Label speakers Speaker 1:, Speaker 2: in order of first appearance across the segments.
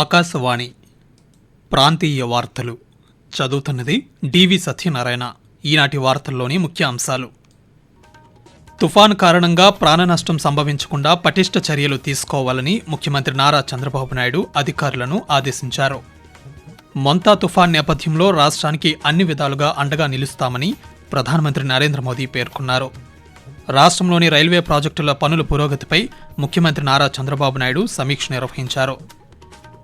Speaker 1: ఆకాశవాణి ప్రాంతీయ వార్తలు చదువుతున్నది డివి సత్యనారాయణ ఈనాటి వార్తల్లోని ముఖ్య అంశాలు తుఫాన్ కారణంగా ప్రాణనష్టం సంభవించకుండా పటిష్ట చర్యలు తీసుకోవాలని ముఖ్యమంత్రి నారా చంద్రబాబు నాయుడు అధికారులను ఆదేశించారు మొంతా తుఫాన్ నేపథ్యంలో రాష్ట్రానికి అన్ని విధాలుగా అండగా నిలుస్తామని ప్రధానమంత్రి నరేంద్ర మోదీ పేర్కొన్నారు రాష్ట్రంలోని రైల్వే ప్రాజెక్టుల పనుల పురోగతిపై ముఖ్యమంత్రి నారా చంద్రబాబు నాయుడు సమీక్ష నిర్వహించారు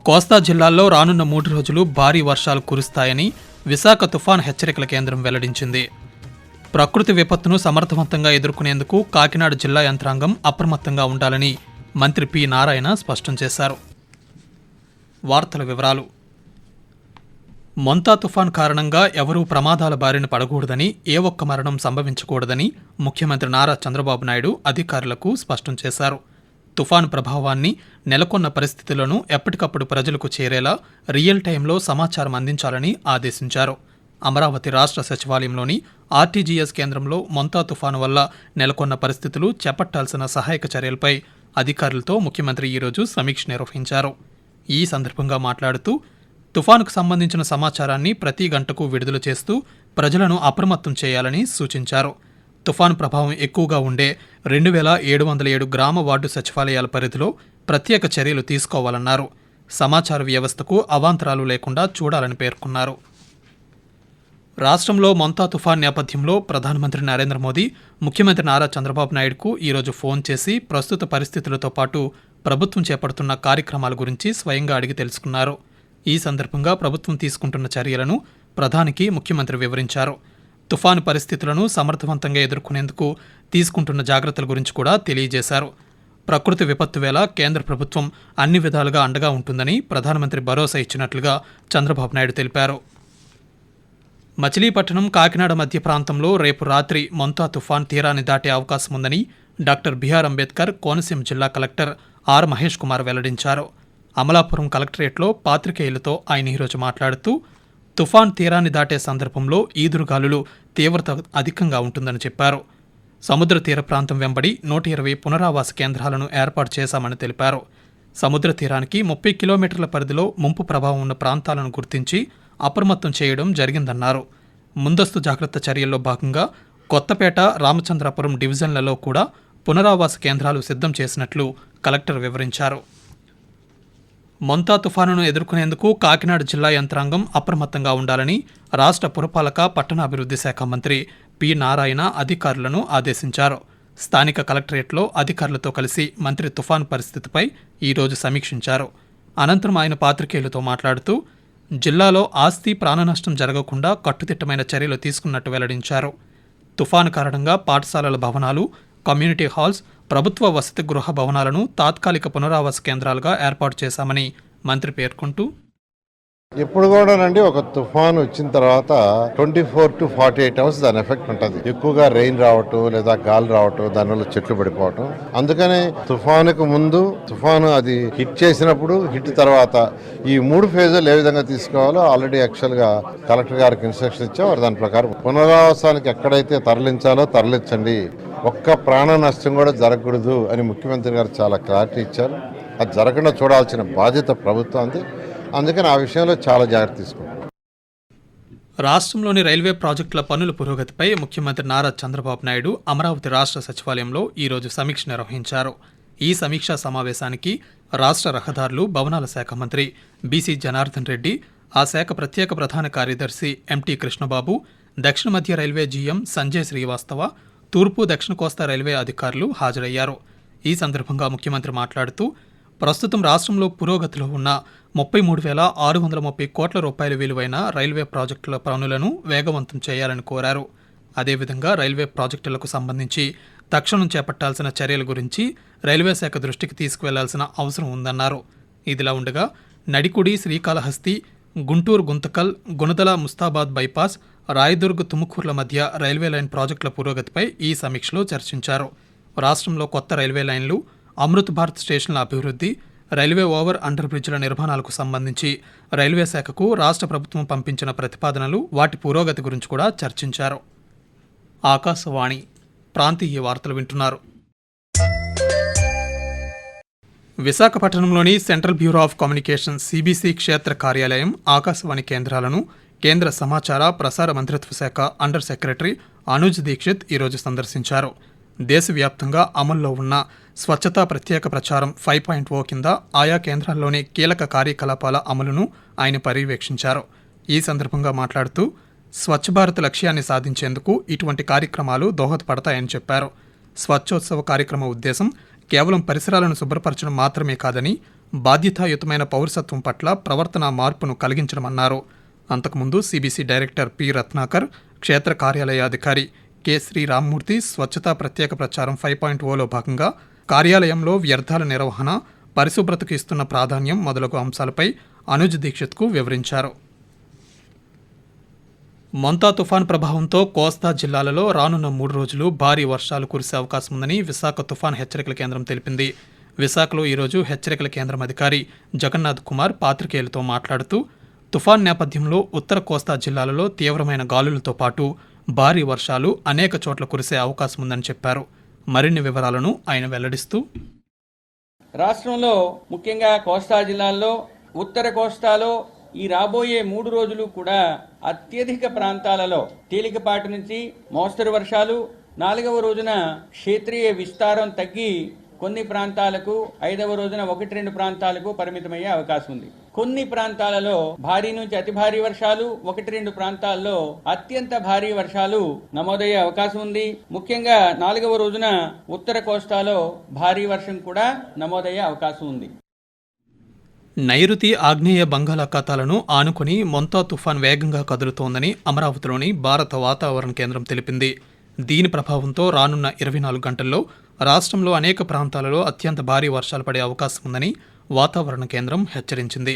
Speaker 1: కోస్తా జిల్లాల్లో రానున్న మూడు రోజులు భారీ వర్షాలు కురుస్తాయని విశాఖ తుఫాన్ హెచ్చరికల కేంద్రం వెల్లడించింది ప్రకృతి విపత్తును సమర్థవంతంగా ఎదుర్కొనేందుకు కాకినాడ జిల్లా యంత్రాంగం అప్రమత్తంగా ఉండాలని మంత్రి పి నారాయణ స్పష్టం చేశారు వార్తల వివరాలు మొంతా తుఫాన్ కారణంగా ఎవరూ ప్రమాదాల బారిన పడకూడదని ఏ ఒక్క మరణం సంభవించకూడదని ముఖ్యమంత్రి నారా చంద్రబాబు నాయుడు అధికారులకు స్పష్టం చేశారు తుఫాను ప్రభావాన్ని నెలకొన్న పరిస్థితులను ఎప్పటికప్పుడు ప్రజలకు చేరేలా రియల్ టైంలో సమాచారం అందించాలని ఆదేశించారు అమరావతి రాష్ట్ర సచివాలయంలోని ఆర్టీజీఎస్ కేంద్రంలో మొంతా తుఫాను వల్ల నెలకొన్న పరిస్థితులు చేపట్టాల్సిన సహాయక చర్యలపై అధికారులతో ముఖ్యమంత్రి ఈరోజు సమీక్ష నిర్వహించారు ఈ సందర్భంగా మాట్లాడుతూ తుఫానుకు సంబంధించిన సమాచారాన్ని ప్రతి గంటకు విడుదల చేస్తూ ప్రజలను అప్రమత్తం చేయాలని సూచించారు తుఫాను ప్రభావం ఎక్కువగా ఉండే రెండు వేల ఏడు వందల ఏడు గ్రామ వార్డు సచివాలయాల పరిధిలో ప్రత్యేక చర్యలు తీసుకోవాలన్నారు సమాచార వ్యవస్థకు అవాంతరాలు లేకుండా చూడాలని పేర్కొన్నారు రాష్ట్రంలో మొంతా తుఫాన్ నేపథ్యంలో ప్రధానమంత్రి నరేంద్ర మోదీ ముఖ్యమంత్రి నారా చంద్రబాబు నాయుడుకు ఈరోజు ఫోన్ చేసి ప్రస్తుత పరిస్థితులతో పాటు ప్రభుత్వం చేపడుతున్న కార్యక్రమాల గురించి స్వయంగా అడిగి తెలుసుకున్నారు ఈ సందర్భంగా ప్రభుత్వం తీసుకుంటున్న చర్యలను ప్రధానికి ముఖ్యమంత్రి వివరించారు తుఫాను పరిస్థితులను సమర్థవంతంగా ఎదుర్కొనేందుకు తీసుకుంటున్న జాగ్రత్తల గురించి కూడా తెలియజేశారు ప్రకృతి విపత్తు వేళ కేంద్ర ప్రభుత్వం అన్ని విధాలుగా అండగా ఉంటుందని ప్రధానమంత్రి భరోసా ఇచ్చినట్లుగా చంద్రబాబు నాయుడు తెలిపారు మచిలీపట్నం కాకినాడ మధ్య ప్రాంతంలో రేపు రాత్రి మొంతా తుఫాన్ తీరాన్ని దాటే అవకాశం ఉందని డాక్టర్ బిఆర్ అంబేద్కర్ కోనసీమ జిల్లా కలెక్టర్ ఆర్ మహేష్ కుమార్ వెల్లడించారు అమలాపురం కలెక్టరేట్లో పాత్రికేయులతో ఆయన ఈరోజు మాట్లాడుతూ తుఫాన్ తీరాన్ని దాటే సందర్భంలో ఈదురుగాలులు తీవ్రత అధికంగా ఉంటుందని చెప్పారు సముద్ర తీర ప్రాంతం వెంబడి నూట ఇరవై పునరావాస కేంద్రాలను ఏర్పాటు చేశామని తెలిపారు సముద్ర తీరానికి ముప్పై కిలోమీటర్ల పరిధిలో ముంపు ప్రభావం ఉన్న ప్రాంతాలను గుర్తించి అప్రమత్తం చేయడం జరిగిందన్నారు ముందస్తు జాగ్రత్త చర్యల్లో భాగంగా కొత్తపేట రామచంద్రాపురం డివిజన్లలో కూడా పునరావాస కేంద్రాలు సిద్ధం చేసినట్లు కలెక్టర్ వివరించారు మొంతా తుఫానును ఎదుర్కొనేందుకు కాకినాడ జిల్లా యంత్రాంగం అప్రమత్తంగా ఉండాలని రాష్ట్ర పురపాలక పట్టణాభివృద్ధి శాఖ మంత్రి పి నారాయణ అధికారులను ఆదేశించారు స్థానిక కలెక్టరేట్లో అధికారులతో కలిసి మంత్రి తుఫాన్ పరిస్థితిపై ఈరోజు సమీక్షించారు అనంతరం ఆయన పాత్రికేయులతో మాట్లాడుతూ జిల్లాలో ఆస్తి ప్రాణనష్టం జరగకుండా కట్టుదిట్టమైన చర్యలు తీసుకున్నట్టు వెల్లడించారు తుఫాను కారణంగా పాఠశాలల భవనాలు కమ్యూనిటీ హాల్స్ ప్రభుత్వ వసతి గృహ భవనాలను తాత్కాలిక పునరావాస కేంద్రాలుగా ఏర్పాటు చేశామని మంత్రి పేర్కొంటూ ఎప్పుడు కూడానండి ఒక తుఫాన్ వచ్చిన తర్వాత twenty four to forty eight hours దాని ఎఫెక్ట్ ఉంటుంది ఎక్కువగా రెయిన్ రావటం లేదా గాలి రావటం దానివల్ల చెట్లు పడిపోవటం అందుకనే తుఫానుకు ముందు తుఫాను అది హిట్ చేసినప్పుడు హిట్ తర్వాత ఈ మూడు ఫేజులు ఏ విధంగా తీసుకోవాలో ఆల్రెడీ యాక్చువల్గా కలెక్టర్ గారికి ఇన్స్ట్రక్షన్ ఇచ్చాం వారు దాని ప్రకారం పునరావాసానికి ఎక్కడైతే తరలించాలో తరలించండి ఒక్క ప్రాణ నష్టం కూడా జరగకూడదు అని ముఖ్యమంత్రి గారు చాలా క్లారిటీ ఇచ్చారు అది జరగకుండా చూడాల్సిన బాధ్యత ప్రభుత్వానికి అందుకని ఆ విషయంలో చాలా జాగ్రత్త తీసుకుంటాం రాష్ట్రంలోని రైల్వే ప్రాజెక్టుల పనుల పురోగతిపై ముఖ్యమంత్రి నారా చంద్రబాబు నాయుడు అమరావతి రాష్ట్ర సచివాలయంలో ఈరోజు సమీక్ష నిర్వహించారు ఈ సమీక్షా సమావేశానికి రాష్ట్ర రహదారులు భవనాల శాఖ మంత్రి బీసీ జనార్దన్ రెడ్డి ఆ శాఖ ప్రత్యేక ప్రధాన కార్యదర్శి ఎంటీ కృష్ణబాబు దక్షిణ మధ్య రైల్వే జీఎం సంజయ్ శ్రీవాస్తవ తూర్పు దక్షిణ కోస్తా రైల్వే అధికారులు హాజరయ్యారు ఈ సందర్భంగా ముఖ్యమంత్రి మాట్లాడుతూ ప్రస్తుతం రాష్ట్రంలో పురోగతిలో ఉన్న ముప్పై మూడు వేల ఆరు వందల ముప్పై కోట్ల రూపాయల విలువైన రైల్వే ప్రాజెక్టుల పనులను వేగవంతం చేయాలని కోరారు అదేవిధంగా రైల్వే ప్రాజెక్టులకు సంబంధించి తక్షణం చేపట్టాల్సిన చర్యల గురించి రైల్వే శాఖ దృష్టికి తీసుకువెళ్లాల్సిన అవసరం ఉందన్నారు ఇదిలా ఉండగా నడికుడి శ్రీకాళహస్తి గుంటూరు గుంతకల్ గుణదల ముస్తాబాద్ బైపాస్ రాయదుర్గ్ తుముకూర్ల మధ్య రైల్వే లైన్ ప్రాజెక్టుల పురోగతిపై ఈ సమీక్షలో చర్చించారు రాష్ట్రంలో కొత్త రైల్వే లైన్లు అమృత్ భారత్ స్టేషన్ల అభివృద్ధి రైల్వే ఓవర్ అండర్ బ్రిడ్జ్ల నిర్మాణాలకు సంబంధించి రైల్వే శాఖకు రాష్ట్ర ప్రభుత్వం పంపించిన ప్రతిపాదనలు వాటి పురోగతి గురించి కూడా చర్చించారు ఆకాశవాణి ప్రాంతీయ వార్తలు వింటున్నారు విశాఖపట్నంలోని central bureau of communication CBC క్షేత్ర కార్యాలయం ఆకాశవాణి కేంద్రాలను కేంద్ర సమాచార ప్రసార మంత్రిత్వ శాఖ అండర్ సెక్రటరీ అనుజ్ దీక్షిత్ ఈరోజు సందర్శించారు దేశవ్యాప్తంగా అమల్లో ఉన్న స్వచ్ఛతా ప్రత్యేక ప్రచారం ఫైవ్ పాయింట్ ఓ కింద ఆయా కేంద్రాల్లోని కీలక కార్యకలాపాల అమలును ఆయన పర్యవేక్షించారు ఈ సందర్భంగా మాట్లాడుతూ స్వచ్ఛ భారత్ లక్ష్యాన్ని సాధించేందుకు ఇటువంటి కార్యక్రమాలు దోహదపడతాయని చెప్పారు స్వచ్ఛోత్సవ కార్యక్రమ ఉద్దేశం కేవలం పరిసరాలను శుభ్రపరచడం మాత్రమే కాదని బాధ్యతాయుతమైన పౌరసత్వం పట్ల ప్రవర్తన మార్పును కలిగించడమన్నారు అంతకుముందు సిబిసి డైరెక్టర్ పి రత్నాకర్ క్షేత్ర కార్యాలయాధికారి కె శ్రీ రామ్మూర్తి స్వచ్ఛతా ప్రత్యేక ప్రచారం ఫైవ్ పాయింట్ ఓలో భాగంగా కార్యాలయంలో వ్యర్థాల నిర్వహణ పరిశుభ్రతకు ఇస్తున్న ప్రాధాన్యం మొదలగు అంశాలపై అనుజ్ దీక్షిత్కు వివరించారు మంతా తుఫాన్ ప్రభావంతో కోస్తా జిల్లాలలో రానున్న మూడు రోజులు భారీ వర్షాలు కురిసే అవకాశం ఉందని విశాఖ తుఫాన్ హెచ్చరికల కేంద్రం తెలిపింది విశాఖలో ఈరోజు హెచ్చరికల కేంద్రం అధికారి జగన్నాథ్ కుమార్ పాత్రికేయులతో మాట్లాడుతూ తుఫాన్ నేపథ్యంలో ఉత్తర కోస్తా జిల్లాలలో తీవ్రమైన గాలులతో పాటు భారీ వర్షాలు అనేక చోట్ల కురిసే అవకాశం ఉందని చెప్పారు మరిన్ని వివరాలను ఆయన వెల్లడిస్తూ
Speaker 2: రాష్ట్రంలో ముఖ్యంగా కోస్తా జిల్లాల్లో ఉత్తర కోస్తాలో ఈ రాబోయే మూడు రోజులు కూడా అత్యధిక ప్రాంతాలలో తేలికపాటి నుంచి మోస్తరు వర్షాలు నాలుగవ రోజున క్షేత్రీయ విస్తారం తగ్గి కొన్ని ప్రాంతాలకు ఐదవ రోజున ఒకటి రెండు ప్రాంతాలకు పరిమితమయ్యే అవకాశం ఉంది కొన్ని ప్రాంతాలలో భారీ నుంచి అతి భారీ వర్షాలు ఒకటి రెండు ప్రాంతాల్లో అత్యంత భారీ వర్షాలు నమోదయ్యే అవకాశం ఉంది ముఖ్యంగా నాలుగవ రోజున ఉత్తర కోస్తాలో భారీ వర్షం కూడా నమోదయ్యే అవకాశం ఉంది
Speaker 1: నైరుతి ఆగ్నేయ బంగాళాఖాతాలను ఆనుకుని మొంతా తుఫాన్ వేగంగా కదులుతోందని అమరావతిలోని భారత వాతావరణ కేంద్రం తెలిపింది దీని ప్రభావంతో రానున్న ఇరవై నాలుగు గంటల్లో రాష్ట్రంలో అనేక ప్రాంతాలలో అత్యంత భారీ వర్షాలు పడే అవకాశం ఉందని వాతావరణ కేంద్రం హెచ్చరించింది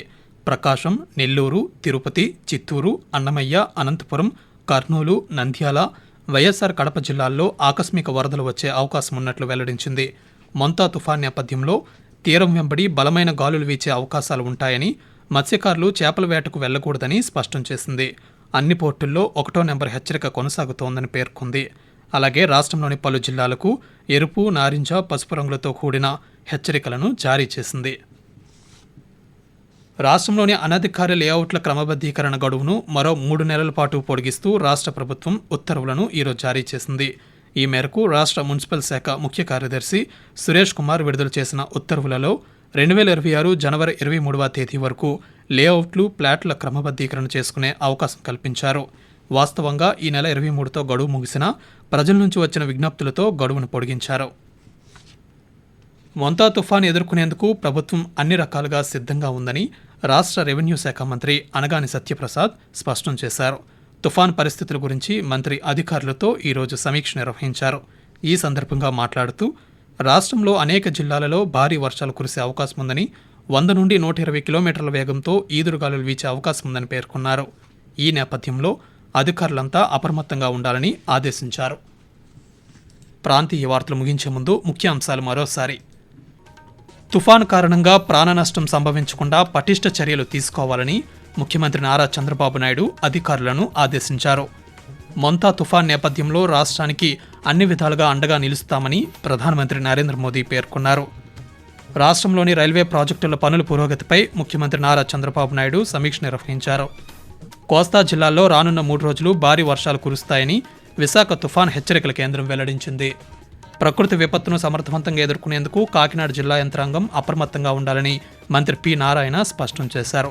Speaker 1: ప్రకాశం నెల్లూరు తిరుపతి చిత్తూరు అన్నమయ్య అనంతపురం కర్నూలు నంద్యాల వైఎస్ఆర్ కడప జిల్లాల్లో ఆకస్మిక వరదలు వచ్చే అవకాశం ఉన్నట్లు వెల్లడించింది మొంతా తుఫాన్ నేపథ్యంలో తీరం వెంబడి బలమైన గాలులు వీచే అవకాశాలు ఉంటాయని మత్స్యకారులు చేపల వేటకు వెళ్లకూడదని స్పష్టం చేసింది అన్ని పోర్టుల్లో ఒకటో నెంబర్ హెచ్చరిక కొనసాగుతోందని పేర్కొంది అలాగే రాష్ట్రంలోని పలు జిల్లాలకు ఎరుపు నారింజ పసుపు రంగులతో కూడిన హెచ్చరికలను జారీ చేసింది రాష్ట్రంలోని అనధికార లేఅవుట్ల క్రమబద్ధీకరణ గడువును మరో మూడు నెలల పాటు పొడిగిస్తూ రాష్ట్ర ప్రభుత్వం ఉత్తర్వులను ఈరోజు జారీ చేసింది ఈ మేరకు రాష్ట్ర మున్సిపల్ శాఖ ముఖ్య కార్యదర్శి సురేష్ కుమార్ విడుదల చేసిన ఉత్తర్వులలో రెండు వేల ఇరవై ఆరు జనవరి ఇరవై మూడవ తేదీ వరకు లేఅవుట్లు ప్లాట్ల క్రమబద్ధీకరణ చేసుకునే అవకాశం కల్పించారు వాస్తవంగా ఈ నెల ఇరవై మూడుతో గడువు ముగిసిన ప్రజల నుంచి వచ్చిన విజ్ఞప్తులతో గడువును పొడిగించారు వంతా తుఫాన్ ఎదుర్కొనేందుకు ప్రభుత్వం అన్ని రకాలుగా సిద్ధంగా ఉందని రాష్ట్ర రెవెన్యూ శాఖ మంత్రి అనగాని సత్యప్రసాద్ స్పష్టం చేశారు తుఫాన్ పరిస్థితుల గురించి మంత్రి అధికారులతో ఈరోజు సమీక్ష నిర్వహించారు ఈ సందర్భంగా మాట్లాడుతూ రాష్ట్రంలో అనేక జిల్లాలలో భారీ వర్షాలు కురిసే అవకాశం ఉందని వంద నుండి నూట ఇరవై కిలోమీటర్ల వేగంతో ఈదురుగాలులు వీచే అవకాశం ఉందని పేర్కొన్నారు ఈ నేపథ్యంలో అధికారులంతా అప్రమత్తంగా ఉండాలని ఆదేశించారు ప్రాంతీయ వార్తలు ముగించే ముందు ముఖ్యాంశాలు మరోసారి తుఫాను కారణంగా ప్రాణ నష్టం సంభవించకుండా పటిష్ట చర్యలు తీసుకోవాలని ముఖ్యమంత్రి నారా చంద్రబాబు నాయుడు అధికారులను ఆదేశించారు మొంతా తుఫాన్ నేపథ్యంలో రాష్ట్రానికి అన్ని విధాలుగా అండగా నిలుస్తామని ప్రధానమంత్రి నరేంద్ర మోదీ పేర్కొన్నారు రాష్ట్రంలోని రైల్వే ప్రాజెక్టుల పనుల పురోగతిపై ముఖ్యమంత్రి నారా చంద్రబాబు నాయుడు సమీక్ష నిర్వహించారు కోస్తా జిల్లాల్లో రానున్న మూడు రోజులు భారీ వర్షాలు కురుస్తాయని విశాఖ తుఫాన్ హెచ్చరికల కేంద్రం వెల్లడించింది ప్రకృతి విపత్తును సమర్థవంతంగా ఎదుర్కొనేందుకు కాకినాడ జిల్లా యంత్రాంగం అప్రమత్తంగా ఉండాలని మంత్రి పి నారాయణ స్పష్టం చేశారు